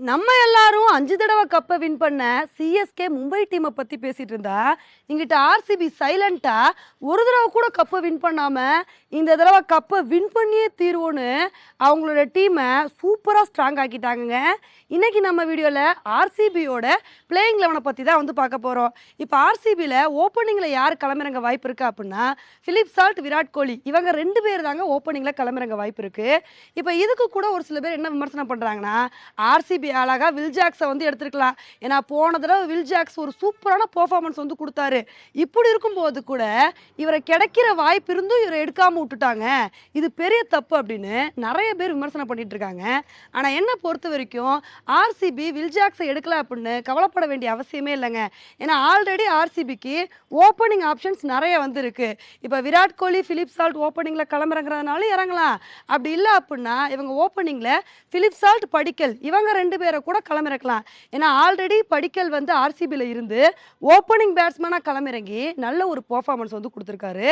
நம்ம எல்லாரும் அஞ்சு தடவை கப்பை வின் பண்ண சிஎஸ்கே மும்பை டீமை பற்றி பேசிட்டு இருந்தா இங்கிட்ட ஆர்சிபி சைலண்டா ஒரு தடவை கூட கப்பை வின் பண்ணாம இந்த தடவை கப்பை வின் பண்ணியே தீர்வோன்னு அவங்களோட டீமை சூப்பராக ஸ்ட்ராங் ஆக்கிட்டாங்கங்க. இன்னைக்கு நம்ம வீடியோவில் ஆர்சிபியோட பிளேயிங் லெவனை பற்றி தான் வந்து பார்க்க போகிறோம் இப்போ ஆர்சிபியில் ஓப்பனிங்கில் யார் கிளம்புறங்க வாய்ப்பு இருக்கா அப்படின்னா ஃபிலிப் சால்ட் விராட் கோலி. இவங்க ரெண்டு பேர் தாங்க ஓப்பனிங்கில் கிளம்புறங்க வாய்ப்பு இருக்குது இப்போ இதுக்கு கூட ஒரு சில பேர் என்ன விமர்சனம் பண்ணுறாங்கன்னா ஆர்சிபி அழகாக வில் ஜாக்ஸை வந்து எடுத்துருக்கலாம். ஏன்னா போன தடவை வில் ஜாக்ஸ் ஒரு சூப்பரான பர்ஃபார்மன்ஸ் வந்து கொடுத்தாரு. இப்படி இருக்கும்போது கூட இவரை கிடைக்கிற வாய்ப்பு இருந்தும் இவரை எடுக்காமல் விட்டுட்டாங்க. இது பெரிய தப்பு அப்படின்னு நிறைய பேர் விமர்சனம் பண்ணிட்டு இருக்காங்க. ஆனால் என்னை பொறுத்த வரைக்கும் ஆர்சிபி வில் ஜாக்ஸை எடுக்கல அப்படின்னு கவலைப்பட வேண்டிய அவசியமே இல்லைங்க. ஏன்னா ஆல்ரெடி ஆர்சிபிக்கு ஓப்பனிங் ஆப்ஷன்ஸ் நிறைய வந்திருக்கு. இப்போ விராட் கோலி ஃபிலிப் சால்ட் ஓப்பனிங்கில் கிளம்புறங்கிறதுனால இறங்கலாம். அப்படி இல்லை அப்படின்னா இவங்க ஓப்பனிங்கில் ஃபிலிப் சால்ட் படிக்கல் இவங்க ரெண்டு ரெண்டு பேரை கூட களமிறக்கலாம். ஏன்னா ஆல்ரெடி படிக்கல் வந்து ஆர்சிபியில் இருந்து ஓப்பனிங் பேட்ஸ்மேனாக களமிறங்கி நல்ல ஒரு பர்ஃபார்மன்ஸ் வந்து கொடுத்துருக்காரு.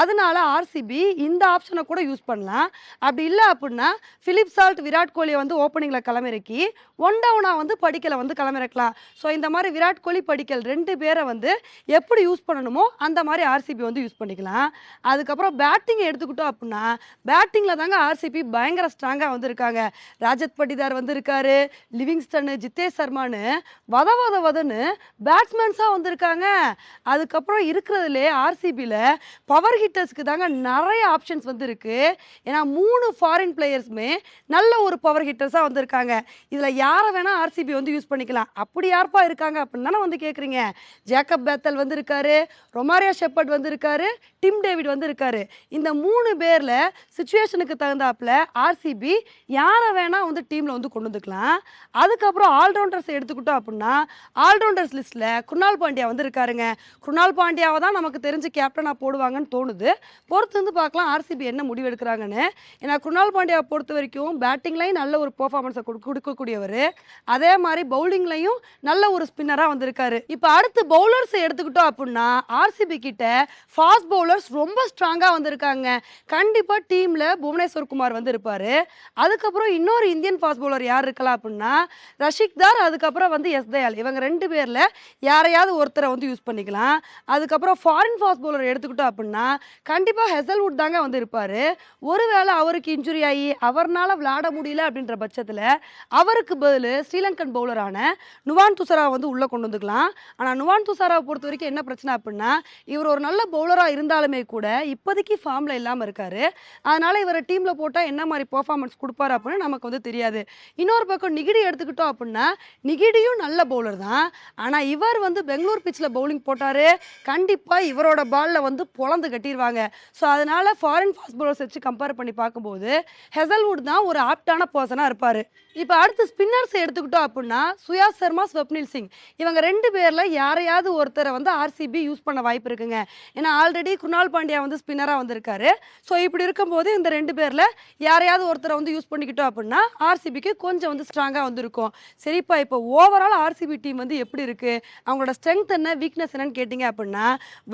அதனால ஆர்சிபி இந்த ஆப்ஷனை கூட யூஸ் பண்ணலாம். அப்படி இல்லை அப்படின்னா ஃபிலிப் சால்ட் விராட் கோலியை வந்து ஓப்பனிங்கில் களமிறக்கி ஒன் டவுனாக வந்து படிக்கலை வந்து களமிறக்கலாம். ஸோ இந்த மாதிரி விராட் கோலி படிக்கல் ரெண்டு பேரை வந்து எப்படி யூஸ் பண்ணணுமோ அந்த மாதிரி ஆர்சிபி வந்து யூஸ் பண்ணிக்கலாம். அதுக்கப்புறம் பேட்டிங் எடுத்துக்கிட்டோம் அப்படின்னா பேட்டிங்கில் தாங்க ஆர்சிபி பயங்கர ஸ்ட்ராங்காக வந்திருக்காங்க ராஜத் பட்டிதார் வந்திருக்காரு லிவிங்ஸ்டன் ஜித்தேஷ் சர்மான்னு வத வத வதன்னு பேட்ஸ்மேன்ஸாக வந்திருக்காங்க. அதுக்கப்புறம் இருக்கிறதுலே ஆர்சிபியில் பவர் ஹிட்டர்ஸ்க்கு தாங்க நிறைய ஆப்ஷன்ஸ் வந்து ஏன்னா மூணு ஃபாரின் பிளேயர்ஸுமே நல்ல ஒரு பவர் ஹிட்டர்ஸாக வந்திருக்காங்க. இதில் யாரை வேணால் ஆர்சிபி வந்து யூஸ் பண்ணிக்கலாம். அப்படி யார்ப்பா இருக்காங்க அப்படின்னு தானே வந்து கேட்குறீங்க ஜேக்கப் பேத்தல் வந்திருக்காரு ரொமாரியா ஷெப்பர்ட் வந்திருக்காரு டிம் டேவிட் வந்திருக்காரு. இந்த மூணு பேரில் சுச்சுவேஷனுக்கு தகுந்தாப்புல ஆர்சிபி யாரை வேணால் வந்து டீமில் வந்து கொண்டு வந்துக்கலாம். அதுக்கப்புறம் ஆல்ரவுண்டர்ஸ் எடுத்துக்கிட்டோம் அப்படின்னா ஆல்ரவுண்டர்ஸ் லிஸ்ட்டில் குருணால் பாண்டியா வந்து இருக்காருங்க குருணால் பாண்டியாவை தான் நமக்கு தெரிஞ்சு கேப்டனாக போடுவாங்கன்னு தோணுது. பொறுத்து வந்து பார்க்கலாம் ஆர்சிபி என்ன முடிவு எடுக்கிறாங்கன்னு ஏன்னா குருணால் பாண்டியாவை பொறுத்த வரைக்கும் பேட்டிங்லையும் நல்ல ஒரு பெர்ஃபார்மன்ஸை கொடுக்கக்கூடியவர். அதே மாதிரி பவுலிங்லையும் நல்ல ஒரு ஸ்பின்னராக வந்திருக்காரு. இப்போ அடுத்து பவுலர்ஸை எடுத்துக்கிட்டோம் அப்படின்னா ஆர்சிபி கிட்ட ஃபாஸ்ட் பவுலர்ஸ் ரொம்ப ஸ்ட்ராங்காக வந்திருக்காங்க. கண்டிப்பாக டீமில் புவனேஸ்வர் குமார் வந்து இருப்பார் அதுக்கப்புறம் இன்னொரு இந்தியன் ஃபாஸ்ட் பவுலர் யார் இருக்கலாம் அப்படின்னா ரஷிக் தார் அதுக்கப்புறம் வந்து எஸ் தயால். இவங்க ரெண்டு பேரில் யாரையாவது ஒருத்தரை வந்து யூஸ் பண்ணிக்கலாம். அதுக்கப்புறம் ஃபாரின் ஃபாஸ்ட் பவுலர் எடுத்துக்கிட்டோம் அப்படின்னா கண்டிப்பாக ஹெசல்வுட் தாங்க வந்து இருப்பார். ஒருவேளை அவருக்கு இன்ஜுரி ஆகி அவர்னால விளாட முடியல அப்படின்ற பட்சத்தில் அவருக்கு பதில் ஸ்ரீலங்கன் பவுலரான நுவான் துசரா வந்து உள்ளே கொண்டு வந்துக்கலாம். ஆனால் நுவான் துசாராவை பொறுத்த வரைக்கும் என்ன பிரச்சனை அப்படின்னா இவர் ஒரு நல்ல பவுலராக இருந்தாலுமே கூட இப்போதைக்கு ஃபார்மில் இல்லாமல் இருக்கார். அதனால் இவரை டீமில் போட்டால் என்ன மாதிரி பர்ஃபார்மன்ஸ் கொடுப்பாரு அப்படின்னு நமக்கு வந்து தெரியாது. இன்னொரு பக்கம் நிகிடி எடுத்துக்கிட்டோம் அப்படின்னா நிகிடியும் நல்ல பவுலர் தான். ஆனால் இவர் வந்து பெங்களூர் பிச்சில் பவுலிங் போட்டார். கண்டிப்பாக இவரோட பாலில் வந்து பொழந்து கட்டிடுவாங்க ஸோ அதனால் ஃபாரின் ஃபாஸ்ட் பவுலர்ஸ் வச்சு கம்பேர் பண்ணி பார்க்கும்போது ஹெசல்வுட் தான் ஒரு ஆப்டான பர்சனாக இருப்பார். இப்போ அடுத்து ஸ்பின்னர்ஸ் எடுத்துக்கிட்டோம் அப்படின்னா சுயா சர்மா ஸ்வப்னில் சிங் இவங்க ரெண்டு பேரில் யாரையாவது ஒருத்தரை வந்து ஆர்சிபி யூஸ் பண்ண வாய்ப்பு இருக்குங்க. ஏன்னா ஆல்ரெடி குணால் பாண்டியா வந்து ஸ்பின்னராக வந்திருக்காரு. ஸோ இப்படி இருக்கும்போது இந்த ரெண்டு பேரில் யாரையாவது ஒருத்தரை வந்து யூஸ் பண்ணிக்கிட்டோம் அப்படின்னா ஆர்சிபிக்கு கொஞ்சம் வந்து ஸ்ட்ராங்காக வந்திருக்கும். சரிப்பா இப்போ ஓவரால் ஆர்சிபி டீம் வந்து எப்படி இருக்குது அவங்களோட ஸ்ட்ரென்த் என்ன வீக்னஸ் என்னன்னு கேட்டிங்க அப்படின்னா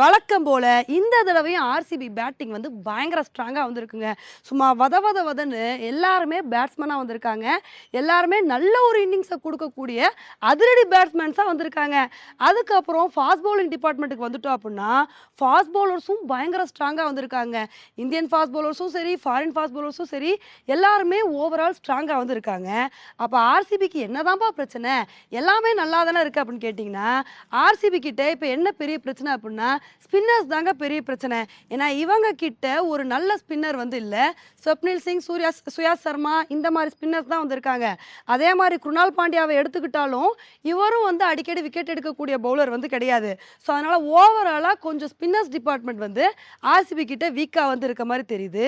வழக்கம் போல் இந்த தடவையும் ஆர்சிபி பேட்டிங் வந்து பயங்கர ஸ்ட்ராங்காக வந்திருக்குங்க. சும்மா வத வத வதன்னு எல்லாருமே பேட்ஸ்மேனாக வந்திருக்காங்க. எல்லாருமே நல்ல ஒரு இன்னிங்ஸை கொடுக்கக்கூடிய அதிரடி பேட்ஸ்மேன்ஸாக வந்திருக்காங்க. அதுக்கப்புறம் ஃபாஸ்ட் பவுலிங் டிபார்ட்மெண்ட்டுக்கு வந்துட்டோம் அப்படின்னா ஃபாஸ்ட் பவுலர்ஸும் பயங்கர ஸ்ட்ராங்காக வந்திருக்காங்க. இந்தியன் ஃபாஸ்ட் பவுலர்ஸும் சரி ஃபாரின் ஃபாஸ்ட் பவுலர்ஸும் சரி எல்லாருமே ஓவரால் ஸ்ட்ராங்காக வந்திருக்காங்க. அப்போ ஆர்சிபிக்கு என்னதான்ப்பா பிரச்சனை? எல்லாமே நல்லா தானே இருக்குது அப்படின்னு கேட்டிங்கன்னா ஆர்சிபி கிட்ட இப்போ என்ன பெரிய பிரச்சனை அப்படின்னா ஸ்பின்னர்ஸ் தாங்க பெரிய பிரச்சனை. ஏன்னா இவங்க கிட்ட ஒரு நல்ல ஸ்பின்னர் வந்து இல்லை. ஸ்வப்னில் சிங் சூர்யா சுயா சர்மா இந்த மாதிரி ஸ்பின்னர்ஸ் தான் வந்திருக்காங்க. அதே மாதிரி குருணால் பாண்டியாவை எடுத்துக்கிட்டாலும் இவரும் வந்து அடிக்கடி விக்கெட் எடுக்கக்கூடிய பவுலர் வந்து கிடையாது. ஸோ அதனால் ஓவராலாக கொஞ்சம் ஸ்பின்னர்ஸ் டிபார்ட்மெண்ட் வந்து ஆர்சிபி கிட்ட வீக்காக வந்து இருக்க மாதிரி தெரியுது.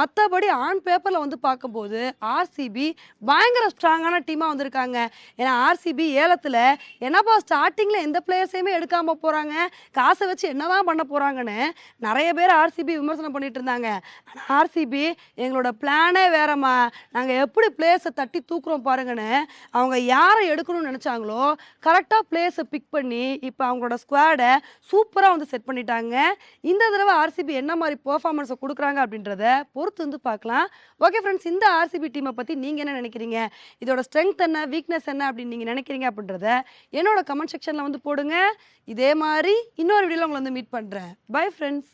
மற்றபடி ஆன் பேப்பரில் வந்து பார்க்கும்போது ஆர்சிபி பயங்கர ஸ்ட்ராங்கான டீமாக வந்திருக்காங்க. ஏன்னா ஆர்சிபி ஏலத்தில் என்னப்பா ஸ்டார்டிங்கில் எந்த பிளேயர்ஸையுமே எடுக்காமல் போகிறாங்க காசை வச்சு என்னதான் பண்ண போகிறாங்கன்னு நிறைய பேர் ஆர்சிபி விமர்சனம் பண்ணிட்டு இருந்தாங்க. ஆனால் ஆர்சிபி எங்களோட பிளானே வேறம்மா. நாங்கள் எப்படி பிளேயர்ஸை தட்டி தூக்குறோம் பாருங்கன்னு அவங்க யாரை எடுக்கணும்னு நினச்சாங்களோ கரெக்டாக பிளேயர்ஸை பிக் பண்ணி இப்போ அவங்களோட ஸ்குவாடை சூப்பராக வந்து செட் பண்ணிட்டாங்க. இந்த தடவை ஆர்சிபி என்ன மாதிரி பெர்ஃபார்மன்ஸை கொடுக்குறாங்க அப்படின்றத பொறுத்து வந்து பார்க்கலாம். ஓகே ஃப்ரெண்ட்ஸ் இந்த ஆர்சிபி டீமை பற்றி நீங்கள் என்ன நினைக்கிறீங்க? இதோட ஸ்ட்ரென்த் ஸ்ட்ரென்த் என்ன வீக்னஸ் என்ன அப்படின்னு நீங்கள் நினைக்கிறீங்க அப்படின்றத என்னோட கமெண்ட் செக்ஷனில் வந்து போடுங்க. இதே மாதிரி இன்னொரு வீடியோவில் உங்களை வந்து மீட் பண்ணுறேன் பை ஃப்ரெண்ட்ஸ்